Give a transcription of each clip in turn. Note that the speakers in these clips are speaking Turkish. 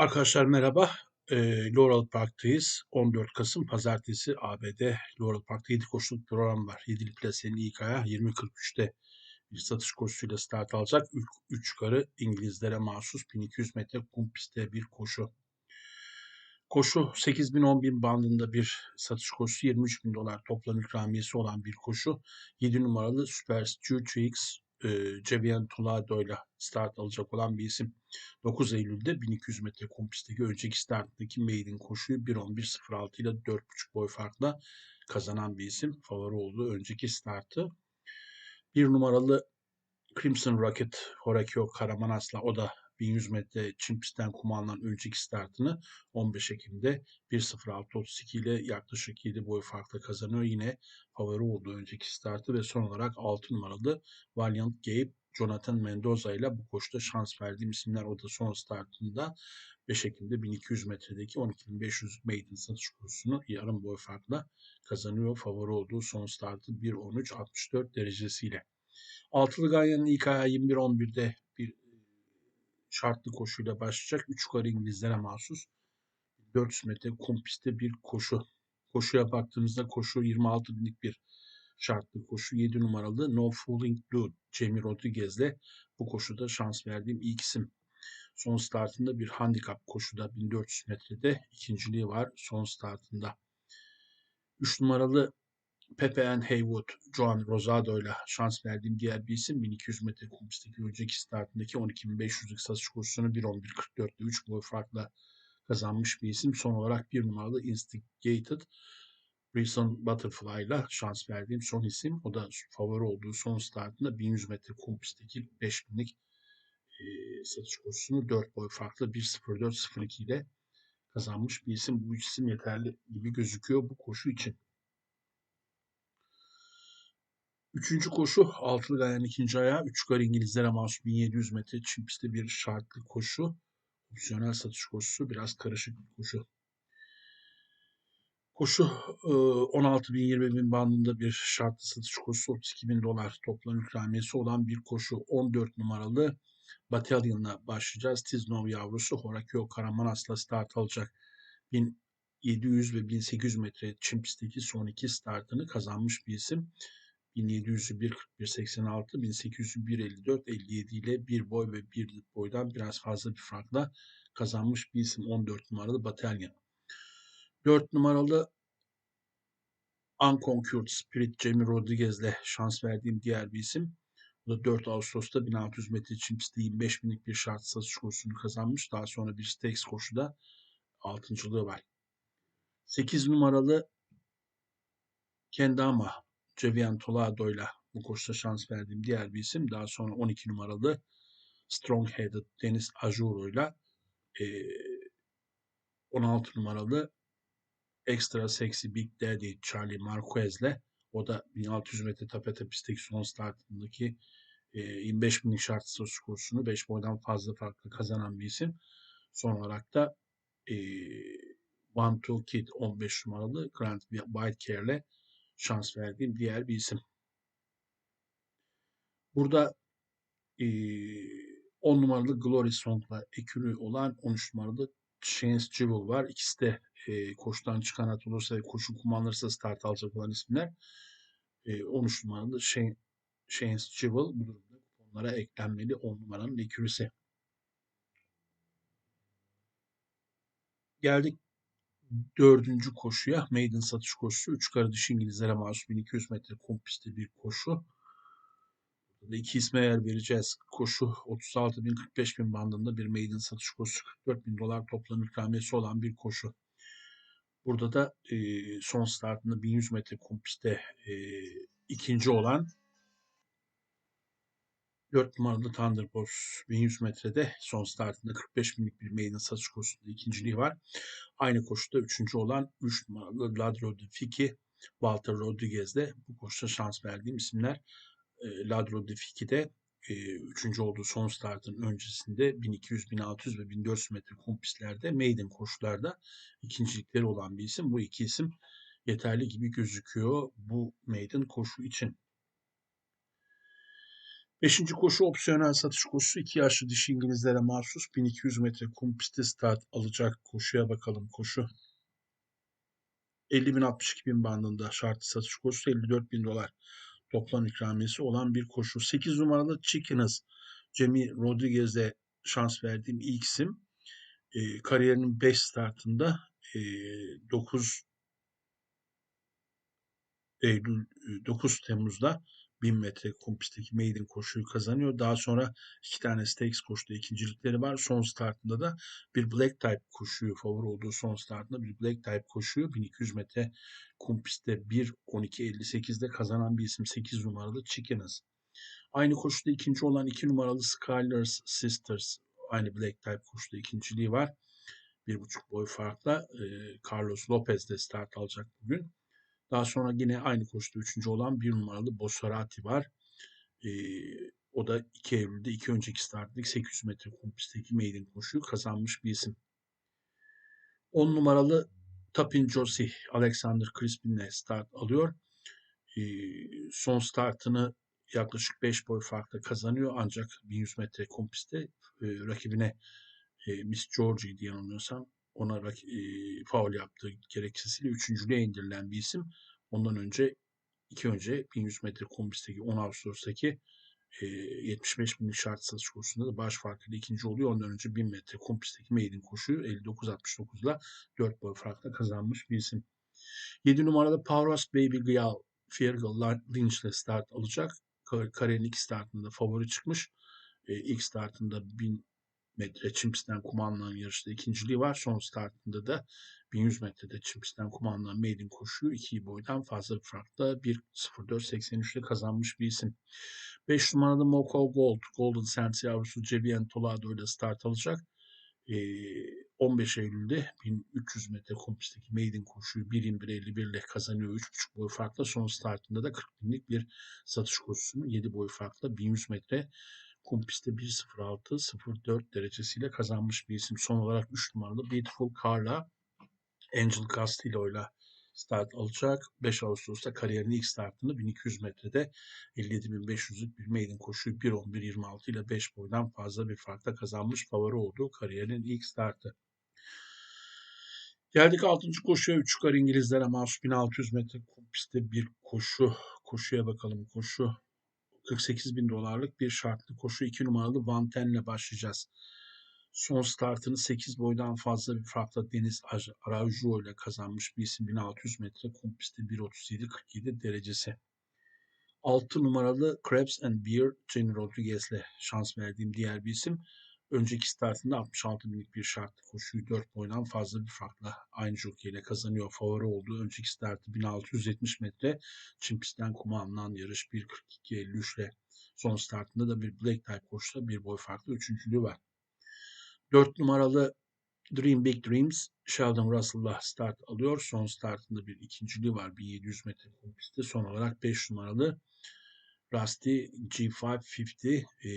Arkadaşlar merhaba. Eee, Laurel Park'tayız. 14 Kasım Pazartesi ABD Laurel Park'ta 7 koşuluk program var. 7'li plasenin ilk ayağı 20.43'te bir satış koşusuyla start alacak. 3 yukarı İngilizlere mahsus 1200 metre kum pistte bir koşu. Koşu 8 bin 10 bin bandında bir satış koşusu 23 bin dolar toplam ikramiyesi olan bir koşu. 7 numaralı Super Stutrix e, Cevian Tolado ile start alacak olan bir isim. 9 Eylül'de 1200 metre kum pistteki önceki startındaki maiden koşuyu 1.11.06 ile 4.5 boy farkla kazanan bir isim. Favori olduğu önceki startı. Bir numaralı Crimson Rocket Horakio Karamanas'la o da 1100 metre çim pistten kum alınan önceki startını 15 Ekim'de 1.06.32 ile yaklaşık 7 boy farkla kazanıyor. Yine favori olduğu önceki startı ve son olarak 6 numaralı Valiant Gabe Jonathan Mendoza ile bu koşuda şans verdiğim isimler o da son startında 5 Ekim'de 1200 metredeki 12.500 maiden satış kursunu yarım boy farkla kazanıyor. Favori olduğu son startı 1.13.64 derecesiyle. Altılı Ganyan'ın ilk ayağı 21-11'de bir şartlı koşuyla başlayacak. 3 yukarı İngilizlere mahsus 400 metre kum pistte bir koşu. Koşuya baktığımızda koşu 26 binlik bir şartlı koşu 7 numaralı No Fooling Blue Jamie Rodriguez'le bu koşuda şans verdiğim ilk isim. Son startında bir handikap koşuda 1400 metrede ikinciliği var son startında. 3 numaralı Pepe and Haywood, Joan Rosado ile şans verdiğim diğer bir isim 1200 metre kum pistteki önceki startındaki 12.500'lük satış kursunu 1.11.44'te 3 boy farkla kazanmış bir isim. Son olarak bir numaralı Instigated Wilson Butterfly ile şans verdiğim son isim. O da favori olduğu son startında 1100 metre kum pistteki 5000'lik e, satış kursunu 4 boy farklı 1.04.02 ile kazanmış bir isim. Bu isim yeterli gibi gözüküyor bu koşu için. Üçüncü koşu altılı gayanın ikinci ayağı. Üç yukarı İngilizlere mahsus 1700 metre çim pistte bir şartlı koşu. Opsiyonel satış koşusu biraz karışık bir koşu. Koşu 16 bin 20 bin bandında bir şartlı satış koşusu 32 bin dolar toplam ikramiyesi olan bir koşu 14 numaralı Battalion'la başlayacağız. Tiznov yavrusu Horakio Karamanas'la start alacak. 1700 ve 1800 metre çim pistteki son iki startını kazanmış bir isim. 1700'ü 1.41.86, 1800'ü 1.54.57 ile bir boy ve bir boydan biraz fazla bir farkla kazanmış bir isim 14 numaralı Batalyon. 4 numaralı Unconquered Spirit Jamie Rodriguez'le şans verdiğim diğer bir isim. Bu da 4 Ağustos'ta 1600 metre çim pistte 25 binlik bir şart satış kursunu kazanmış. Daha sonra bir stakes koşuda 6.lığı var. 8 numaralı Kendama Cevian Tolado ile bu koşuda şans verdiğim diğer bir isim. Daha sonra 12 numaralı Strong Headed Deniz Ajuro ile 16 numaralı Extra Sexy Big Daddy Charlie Marquez ile o da 1600 metre tapete pistteki son startındaki e, 25 binlik şart kursunu 5 boydan fazla farklı kazanan bir isim. Son olarak da e, One Two Kid 15 numaralı Grant Whitecare ile şans verdiğim diğer bir isim. Burada e, 10 numaralı Glory Song'la ekürü olan 13 numaralı Chance Jewel var. İkisi de e, koşudan çıkan at olursa ve koşu kullanılırsa start alacak olan isimler. E, 13 numaralı Chance Jewel bu durumda onlara eklenmeli 10 numaranın ekürüsü. Geldik dördüncü koşuya maiden satış koşusu. Üç karı dişi İngilizlere mahsus 1200 metre kum pistte bir koşu. Burada iki isme yer vereceğiz. Koşu 36 bin 45 bin bandında bir maiden satış koşusu. 44 bin dolar toplam ikramiyesi olan bir koşu. Burada da e, son startında 1100 metre kum pistte e, ikinci olan 4 numaralı Thunderbolt 1100 metrede son startında 45 binlik bir maiden satış koşusunda ikinciliği var. Aynı koşuda üçüncü olan 3 numaralı Ladro de Fiki, Walter Rodriguez'de bu koşuda şans verdiğim isimler. E, Ladro de Fiki'de e, üçüncü olduğu son startın öncesinde 1200, 1600 ve 1400 metre kum pistlerde maiden koşularda ikincilikleri olan bir isim. Bu iki isim yeterli gibi gözüküyor bu maiden koşu için. Beşinci koşu opsiyonel satış koşusu. iki yaşlı dişi İngilizlere mahsus 1200 metre kum pisti start alacak koşuya bakalım koşu. 50 bin 62 bin bandında şartlı satış koşusu 54 bin dolar toplam ikramiyesi olan bir koşu. 8 numaralı Chickeners Cemi Rodriguez'e şans verdiğim ilk isim. E, kariyerinin 5 startında e, 9 Eylül 9 Temmuz'da 1000 metre kum pistteki maiden koşuyu kazanıyor. Daha sonra iki tane stakes koştu ikincilikleri var. Son startında da bir black type koşuyu favori olduğu son startında bir black type koşuyu 1200 metre kum pistte 1.12.58'de kazanan bir isim 8 numaralı Chickeners. Aynı koşuda ikinci olan 2 numaralı Skylers Sisters aynı black type koşuda ikinciliği var. Bir buçuk boy farkla Carlos Lopez de start alacak bugün. Daha sonra yine aynı koşuda üçüncü olan bir numaralı Bosarati var. E, o da 2 Eylül'de iki önceki startlık 800 metre kum pistteki maiden koşuyu kazanmış bir isim. 10 numaralı Tapin Josi Alexander Crispin'le start alıyor. E, son startını yaklaşık 5 boy farkla kazanıyor ancak 1100 metre kum pistte e, rakibine e, Miss Georgie diye yanılmıyorsam ona e, faul yaptığı gerekçesiyle üçüncülüğe indirilen bir isim. Ondan önce iki önce 1100 metre kombisteki 10 Ağustos'taki e, 75 binlik şart satış kursunda da baş farkıyla ikinci oluyor. Ondan önce 1000 metre kompisteki maiden koşuyu 59-69 ile 4 boy farkla kazanmış bir isim. 7 numarada Powerhouse Baby Gyal Fergal Lynch ile start alacak. Kariyerin ilk startında favori çıkmış. E, ilk startında 1000 metre çim kumandan yarışta ikinciliği var. Son startında da 1100 metrede çim kumandan maiden koşuyu iki boydan fazla bir farkla 1.04.83 ile kazanmış bir isim. 5 numarada Moko Gold, Golden Sense yavrusu Cebiyen Tolado ile start alacak. 15 Eylül'de 1300 metre kompisteki maiden koşuyu 1.21.51 ile kazanıyor. 3.5 boy farkla son startında da 40 binlik bir satış koşusunu 7 boy farkla 1100 metre kum pistte 1.06.04 derecesiyle kazanmış bir isim. Son olarak 3 numaralı Beautiful Carla Angel Castillo ile start alacak. 5 Ağustos'ta kariyerinin ilk startını 1200 metrede 57.500'lük bir maiden koşuyu 1.11.26 ile 5 boydan fazla bir farkla kazanmış favori olduğu kariyerinin ilk startı. Geldik 6. koşuya 3 yukarı İngilizlere mahsus 1600 metre pistte bir koşu. Koşuya bakalım koşu. 48 bin dolarlık bir şartlı koşu 2 numaralı Van Ten'le başlayacağız. Son startını 8 boydan fazla bir farkla Deniz Araujo ile kazanmış bir isim 1600 metre kum pistte 1.37-47 derecesi. 6 numaralı Krebs and Beer Jenny Rodriguez ile şans verdiğim diğer bir isim. Önceki startında 66 binlik bir şartlı koşuyu 4 boydan fazla bir farkla aynı jockey ile kazanıyor. Favori olduğu önceki startı 1670 metre çim kuma alınan yarış 1.42.53 ile son startında da bir black type koşuda bir boy farklı üçüncülüğü var. 4 numaralı Dream Big Dreams Sheldon Russell'la start alıyor. Son startında bir ikinciliği var. 1700 metre pistte. Son olarak 5 numaralı Rusty G550 e,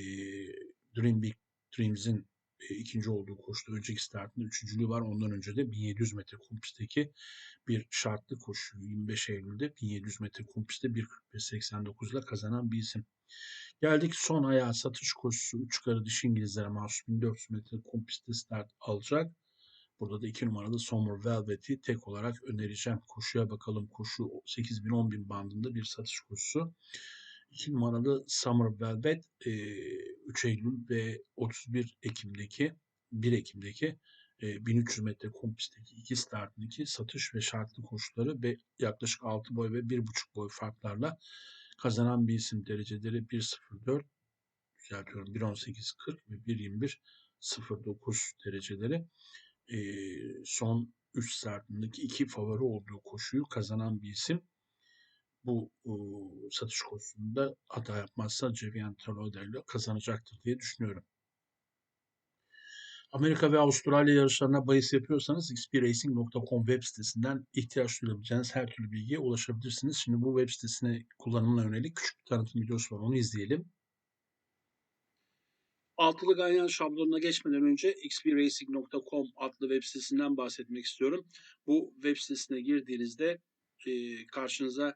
Dream Big Dreams'in e, ikinci olduğu koştu. Önceki startında üçüncülüğü var. Ondan önce de 1700 metre kum pistteki bir şartlı koşu 25 Eylül'de 1700 metre kum pistte 1.45.89 ile kazanan bir isim. Geldik son ayağa satış koşusu 3 karı dişi İngilizlere mahsus 1400 metre kum pistte start alacak. Burada da 2 numaralı Summer Velvet'i tek olarak önereceğim. Koşuya bakalım. Koşu 8000-10000 bandında bir satış koşusu. 2 numaralı Summer Velvet 3 Eylül ve 31 Ekim'deki 1 Ekim'deki 1300 metre kum pistteki iki startındaki satış ve şartlı koşuları ve yaklaşık 6 boy ve 1,5 boy farklarla kazanan bir isim. Dereceleri 1.04 düzeltiyorum 1.18.40 ve 1.21.09 dereceleri. Son 3 startındaki iki favori olduğu koşuyu kazanan bir isim bu ıı, satış konusunda hata yapmazsa Cevian Taloda ile kazanacaktır diye düşünüyorum. Amerika ve Avustralya yarışlarına bahis yapıyorsanız xpracing.com web sitesinden ihtiyaç duyabileceğiniz her türlü bilgiye ulaşabilirsiniz. Şimdi bu web sitesine kullanımına yönelik küçük bir tanıtım videosu var. Onu izleyelim. Altılı ganyan şablonuna geçmeden önce xpracing.com adlı web sitesinden bahsetmek istiyorum. Bu web sitesine girdiğinizde e, karşınıza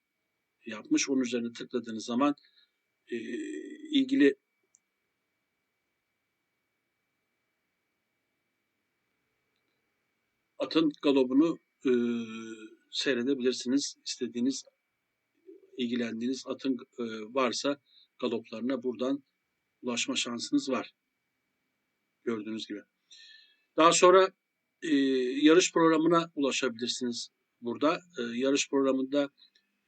yapmış. Onun üzerine tıkladığınız zaman e, ilgili atın galobunu e, seyredebilirsiniz. İstediğiniz, ilgilendiğiniz atın e, varsa galoplarına buradan ulaşma şansınız var. Gördüğünüz gibi. Daha sonra e, yarış programına ulaşabilirsiniz burada. E, yarış programında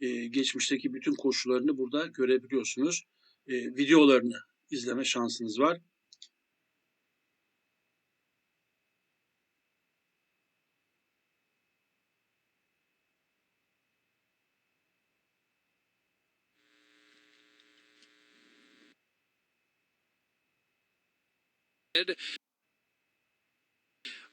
e, geçmişteki bütün koşularını burada görebiliyorsunuz. E, videolarını izleme şansınız var.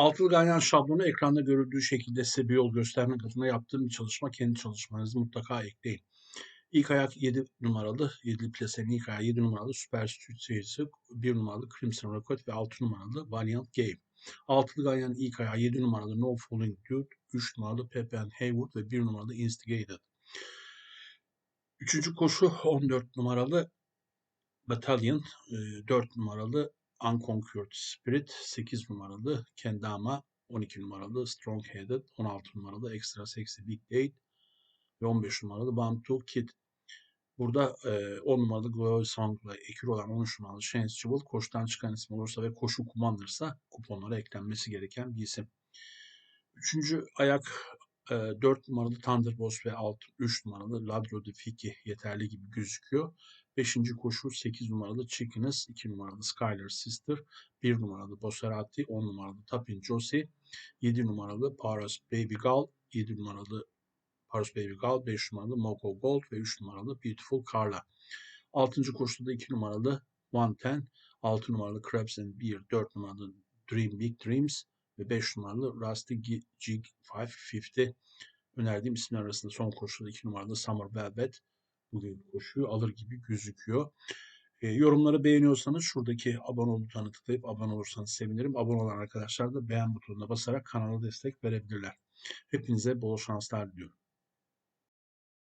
Altılı ganyan şablonu ekranda görüldüğü şekilde size bir yol göstermek adına yaptığım bir çalışma. Kendi çalışmanızı mutlaka ekleyin. İlk ayak 7 numaralı, 7'li plasenin ilk ayağı 7 numaralı Super Street serisi, 1 numaralı Crimson Record ve 6 numaralı Valiant Game. Altılı ganyanın ilk ayağı 7 numaralı No Falling Dude, 3 numaralı Pepe and Haywood ve 1 numaralı Instigated. Üçüncü koşu 14 numaralı Battalion, 4 numaralı Unconquered Spirit, 8 numaralı Kendama, 12 numaralı Strong Headed, 16 numaralı Extra Sexy Big Date ve 15 numaralı One Two Kid. Burada e, 10 numaralı Glory Song'la ekür olan 13 numaralı Chance Jewel koşudan çıkan isim olursa ve koşu kumandanırsa kuponlara eklenmesi gereken bir isim. Üçüncü ayak e, 4 numaralı Thunderbolt ve 6, 3 numaralı Ladro de Fiki yeterli gibi gözüküyor. Beşinci koşu 8 numaralı Chickeness, 2 numaralı Skylar Sister, 1 numaralı Bosserati, 10 numaralı Tapin Josie, 7 numaralı Paras Baby Gal, 7 numaralı Paras Baby Gal, 5 numaralı Moco Gold ve 3 numaralı Beautiful Carla. 6. koşuda 2 numaralı One Ten, 6 numaralı Crabs and Beer, 4 numaralı Dream Big Dreams ve 5 numaralı Rusty Jig 550 önerdiğim isimler arasında son koşuda 2 numaralı Summer Velvet bugün koşuyu alır gibi gözüküyor. E, yorumları beğeniyorsanız şuradaki abone ol butonuna tıklayıp abone olursanız sevinirim. Abone olan arkadaşlar da beğen butonuna basarak kanala destek verebilirler. Hepinize bol şanslar diliyorum.